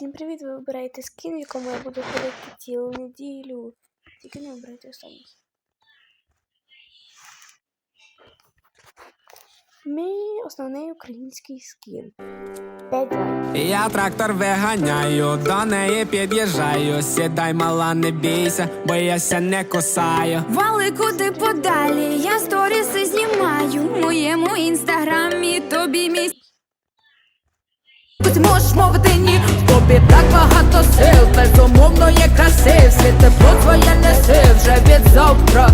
Всім привіт! Ви вибираєте скін, в якому я буду ходити цілу неділю. Тільки не вибирайте останній. Мій основний український скін. 5. Я трактор виганяю, до неї під'їжджаю. Сідай, мала, не бійся, бо я ся не кусаю. Вали куди подалі, я сторіси знімаю в моєму інстаграмі, тобі мій Ти можеш мовити ні, в тобі так багато сил, безумовно є краси, світ тепло твоє неси вже від завтра.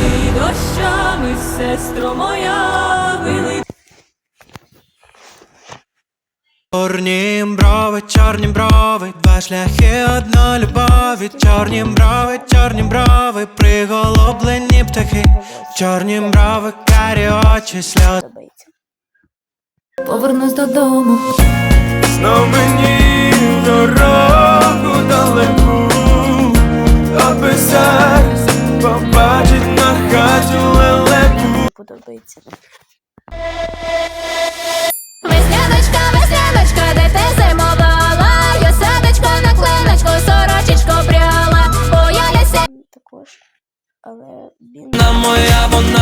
І дощами, сестро моя, вили Чорні брови, чорні брови, два шляхи, одна любові, чорні брови, чорні брови, приголублені птахи, чорні брови, карі очі, сльози. Повернусь додому. Знов мені дорогу далеку, аби зараз побачить на хаті лелеку. Подобається. Весняночка, весняночка, де ти зимовала. я садочко на клиночку, сорочечко пряла, боялася. Також, але він... На моя вона